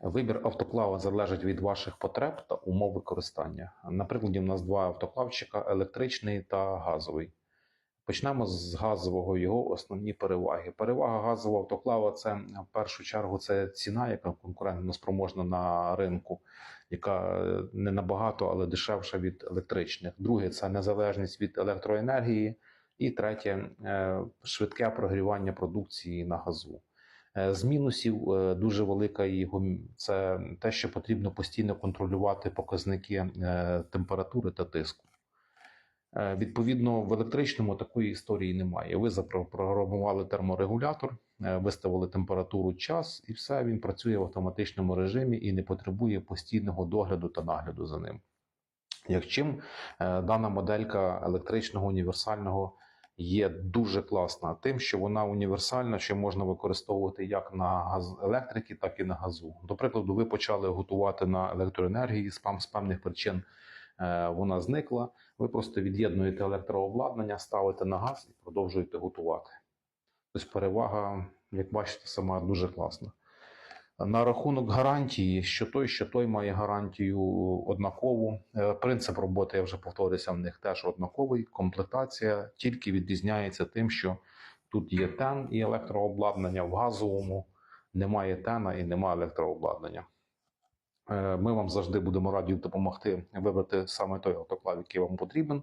Вибір автоклава залежить від ваших потреб та умов використання. Наприклад, у нас два автоклавчика електричний та газовий. Почнемо з газового його основні переваги. Перевага газового автоклава це в першу чергу це ціна, яка конкурентно спроможна на ринку, яка е, не набагато, але дешевша від електричних. Друге це незалежність від електроенергії. І третє е, швидке прогрівання продукції на газу. Е, З мінусів е, дуже велика його це те, що потрібно постійно контролювати показники е, температури та тиску. Відповідно, в електричному такої історії немає. Ви запрограмували терморегулятор, виставили температуру час, і все він працює в автоматичному режимі і не потребує постійного догляду та нагляду за ним. Як чим дана моделька електричного універсального є дуже класна, тим, що вона універсальна, що можна використовувати як на газ електрики, так і на газу. До прикладу, ви почали готувати на електроенергії з з певних причин. е, Вона зникла. Ви просто від'єднуєте електрообладнання, ставите на газ і продовжуєте готувати. Тобто перевага, як бачите, сама дуже класна. На рахунок гарантії, що той, що той має гарантію однакову. Е, Принцип роботи, я вже повторюся, в них теж однаковий. Комплектація тільки відрізняється тим, що тут є тен і електрообладнання, в газовому немає тена і немає електрообладнання. Е, Ми вам завжди будемо раді допомогти вибрати саме той автоклав, який вам потрібен.